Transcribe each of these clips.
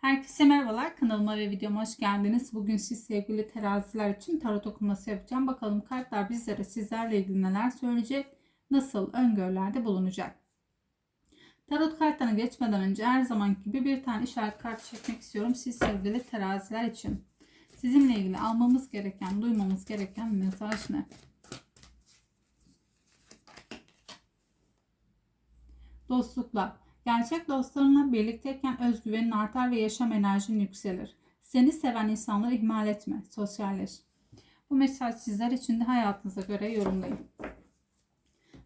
Herkese merhabalar. Kanalıma ve videoma hoş geldiniz. Bugün siz sevgili teraziler için tarot okuması yapacağım. Bakalım kartlar bizlere sizlerle ilgili neler söyleyecek, nasıl öngörülerde bulunacak. Tarot kartlarına geçmeden önce her zaman gibi bir tane işaret kartı çekmek istiyorum. Siz sevgili teraziler için. Sizinle ilgili almamız gereken, duymamız gereken mesaj ne? Dostluklar. Gerçek dostlarınla birlikteyken özgüvenin artar ve yaşam enerjin yükselir. Seni seven insanları ihmal etme, sosyalleş. Bu mesaj sizler için de hayatınıza göre yorumlayın.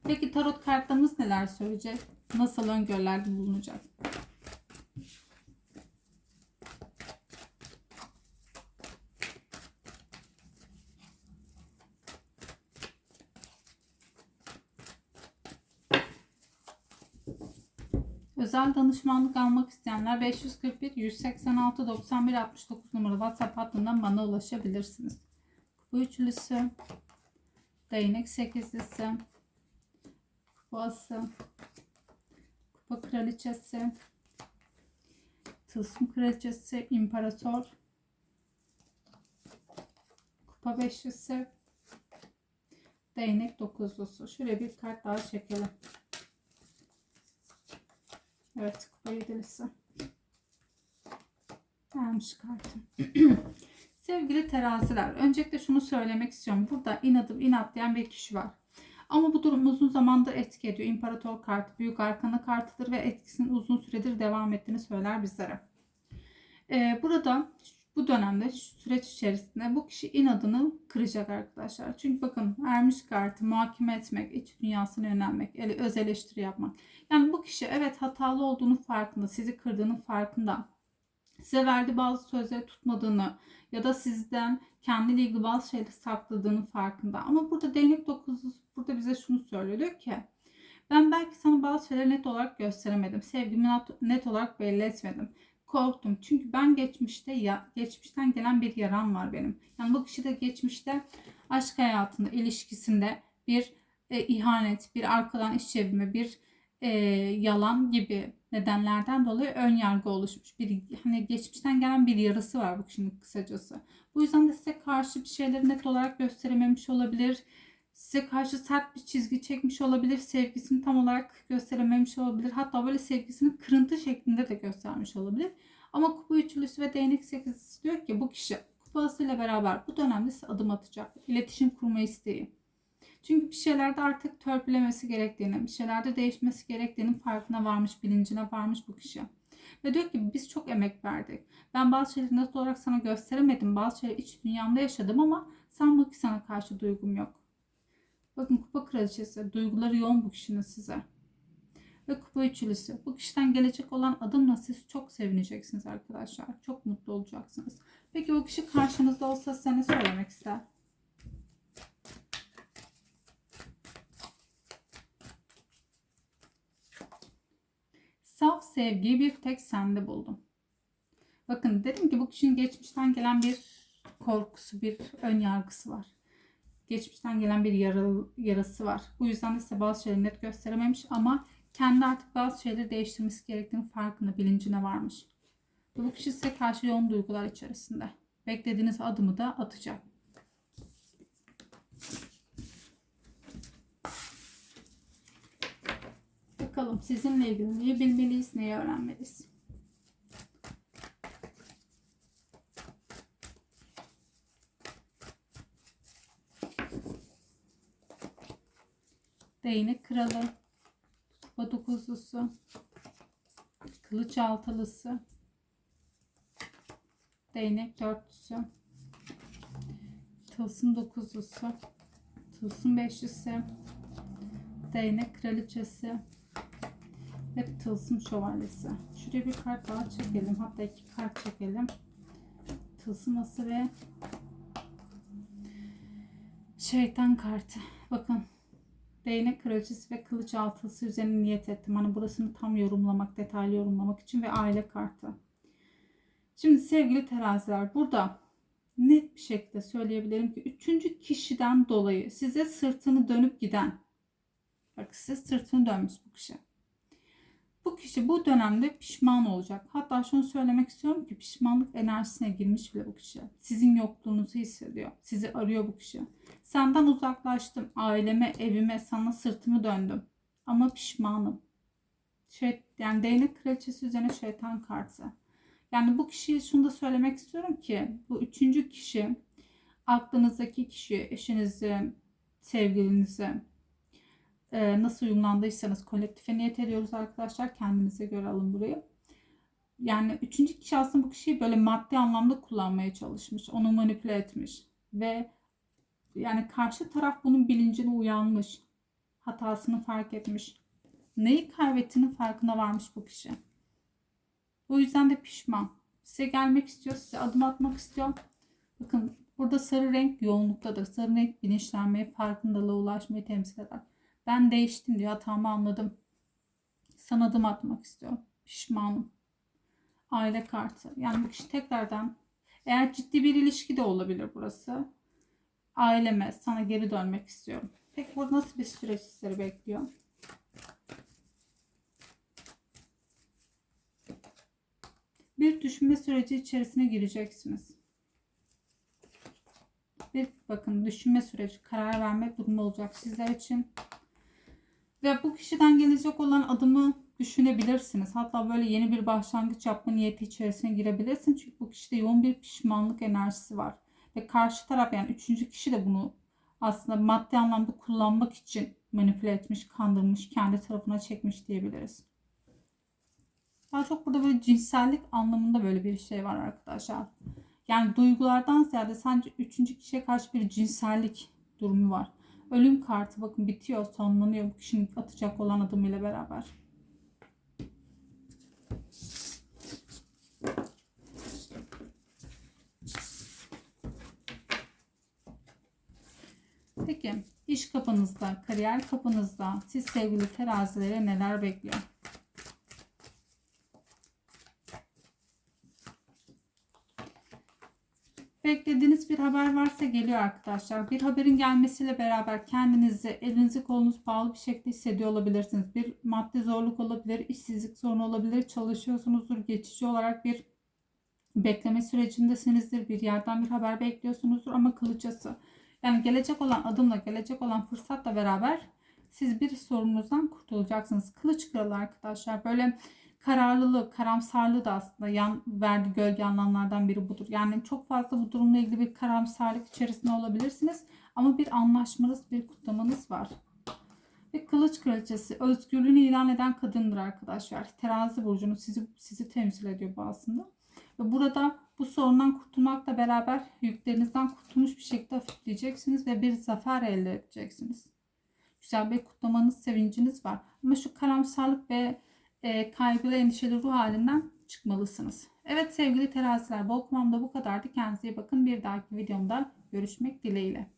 Peki tarot kartlarımız neler söyleyecek? Nasıl öngörülerde bulunacak? Özel danışmanlık almak isteyenler 541 186 91 69 numaralı WhatsApp hattından bana ulaşabilirsiniz. Kupa üçlüsü, değnek sekizlisi, kupası, kupa kraliçesi, tılsım kraliçesi, imparator, kupa beşlisi, değnek dokuzlusu. Şöyle bir kart daha çekelim. Evet kupa yedilisi. Gelmiş kartım. Sevgili teraziler. Öncelikle şunu söylemek istiyorum. Burada inadım inatlayan bir kişi var. Ama bu durum uzun zamandır etki ediyor. İmparator kartı büyük arkana kartıdır ve etkisinin uzun süredir devam ettiğini söyler bizlere. Ee, burada bu dönemde süreç içerisinde bu kişi inadını kıracak arkadaşlar. Çünkü bakın ermiş kartı muhakeme etmek, iç dünyasına yönelmek, öz eleştiri yapmak. Yani bu kişi evet hatalı olduğunu farkında, sizi kırdığının farkında. Size verdiği bazı sözleri tutmadığını ya da sizden kendiyle ilgili bazı şeyleri sakladığını farkında. Ama burada değnek dokuzu burada bize şunu söylüyor. Diyor ki ben belki sana bazı şeyleri net olarak gösteremedim. Sevgimi net olarak belli etmedim korktum. Çünkü ben geçmişte ya geçmişten gelen bir yaram var benim. Yani bu kişi de geçmişte aşk hayatında, ilişkisinde bir e, ihanet, bir arkadan iş çevirme, bir e, yalan gibi nedenlerden dolayı ön yargı oluşmuş. Bir hani geçmişten gelen bir yarısı var bu kişinin kısacası. Bu yüzden de size karşı bir şeyleri net olarak gösterememiş olabilir. Size karşı sert bir çizgi çekmiş olabilir. Sevgisini tam olarak gösterememiş olabilir. Hatta böyle sevgisini kırıntı şeklinde de göstermiş olabilir. Ama kupa üçlüsü ve değnek sekizlisi diyor ki bu kişi kupasıyla beraber bu dönemde size adım atacak. İletişim kurma isteği. Çünkü bir şeylerde artık törpülemesi gerektiğini, bir şeylerde değişmesi gerektiğinin farkına varmış, bilincine varmış bu kişi. Ve diyor ki biz çok emek verdik. Ben bazı şeyleri net olarak sana gösteremedim. Bazı şeyleri iç dünyamda yaşadım ama bu ki sana karşı duygum yok. Bakın kupa kraliçesi. Duyguları yoğun bu kişinin size. Ve kupa üçlüsü. Bu kişiden gelecek olan adımla siz çok sevineceksiniz arkadaşlar. Çok mutlu olacaksınız. Peki bu kişi karşınızda olsa size ne söylemek ister? Saf sevgiyi bir tek sende buldum. Bakın dedim ki bu kişinin geçmişten gelen bir korkusu, bir ön yargısı var geçmişten gelen bir yara, yarası var. Bu yüzden de size bazı şeyleri net gösterememiş ama kendi artık bazı şeyleri değiştirmesi gerektiğini farkında, bilincine varmış. Bu kişi size karşı yoğun duygular içerisinde. Beklediğiniz adımı da atacak. Bakalım sizinle ilgili neyi bilmeliyiz, neyi öğrenmeliyiz. Değnek kralı, kupa dokuzlusu, kılıç altılısı, değnek dörtlüsü, tılsım dokuzlusu, tılsım beşlisi, değnek kraliçesi ve tılsım şövalyesi. Şuraya bir kart daha çekelim. Hatta iki kart çekelim. Tılsım ası ve şeytan kartı. Bakın değnek kraliçesi ve kılıç altısı üzerine niyet ettim. Hani burasını tam yorumlamak, detaylı yorumlamak için ve aile kartı. Şimdi sevgili teraziler burada net bir şekilde söyleyebilirim ki üçüncü kişiden dolayı size sırtını dönüp giden bak size sırtını dönmüş bu kişi. Bu kişi bu dönemde pişman olacak. Hatta şunu söylemek istiyorum ki pişmanlık enerjisine girmiş bile bu kişi. Sizin yokluğunuzu hissediyor. Sizi arıyor bu kişi. Senden uzaklaştım. Aileme, evime, sana sırtımı döndüm. Ama pişmanım. Şey, yani değnek kraliçesi üzerine şeytan kartı. Yani bu kişiye şunu da söylemek istiyorum ki bu üçüncü kişi aklınızdaki kişi, eşinizi, sevgilinizi e, nasıl uyumlandıysanız kolektife niyet ediyoruz arkadaşlar. Kendinize göre alın burayı. Yani üçüncü kişi aslında bu kişiyi böyle maddi anlamda kullanmaya çalışmış. Onu manipüle etmiş. Ve yani karşı taraf bunun bilincine uyanmış. Hatasını fark etmiş. Neyi kaybettiğinin farkına varmış bu kişi. O yüzden de pişman. Size gelmek istiyor, size adım atmak istiyor. Bakın burada sarı renk yoğunluktadır. Sarı renk bilinçlenmeyi, farkındalığa ulaşmayı temsil eder. Ben değiştim diyor, hatamı anladım. Sana adım atmak istiyor. Pişmanım. Aile kartı. Yani bu kişi tekrardan eğer ciddi bir ilişki de olabilir burası. Aileme, sana geri dönmek istiyorum. Peki burada nasıl bir süreç sizleri bekliyor? bir düşünme süreci içerisine gireceksiniz. Bir bakın düşünme süreci, karar verme durumu olacak sizler için. Ve bu kişiden gelecek olan adımı düşünebilirsiniz. Hatta böyle yeni bir başlangıç yapma niyeti içerisine girebilirsiniz. Çünkü bu kişide yoğun bir pişmanlık enerjisi var. Ve karşı taraf yani üçüncü kişi de bunu aslında maddi anlamda kullanmak için manipüle etmiş, kandırmış, kendi tarafına çekmiş diyebiliriz. Daha çok burada böyle cinsellik anlamında böyle bir şey var arkadaşlar. Yani duygulardan ziyade sadece üçüncü kişiye karşı bir cinsellik durumu var. Ölüm kartı bakın bitiyor, sonlanıyor bu kişinin atacak olan adımıyla beraber. Peki iş kapınızda, kariyer kapınızda siz sevgili terazilere neler bekliyor? Beklediğiniz bir haber varsa geliyor arkadaşlar. Bir haberin gelmesiyle beraber kendinizi elinizi kolunuz bağlı bir şekilde hissediyor olabilirsiniz. Bir maddi zorluk olabilir, işsizlik sorunu olabilir, çalışıyorsunuzdur, geçici olarak bir bekleme sürecindesinizdir. Bir yerden bir haber bekliyorsunuzdur ama kılıçası. Yani gelecek olan adımla, gelecek olan fırsatla beraber siz bir sorununuzdan kurtulacaksınız. Kılıç kralı arkadaşlar böyle kararlılığı, karamsarlığı da aslında yan verdi gölge anlamlardan biri budur. Yani çok fazla bu durumla ilgili bir karamsarlık içerisinde olabilirsiniz. Ama bir anlaşmanız, bir kutlamanız var. Ve kılıç kraliçesi özgürlüğünü ilan eden kadındır arkadaşlar. Terazi burcunu sizi, sizi temsil ediyor bu aslında. Ve burada bu sorundan kurtulmakla beraber yüklerinizden kurtulmuş bir şekilde hafifleyeceksiniz ve bir zafer elde edeceksiniz. Güzel bir kutlamanız, sevinciniz var. Ama şu karamsarlık ve e, kaygılı, endişeli ruh halinden çıkmalısınız. Evet sevgili teraziler, bu okumam da bu kadardı. Kendinize iyi bakın. Bir dahaki videomda görüşmek dileğiyle.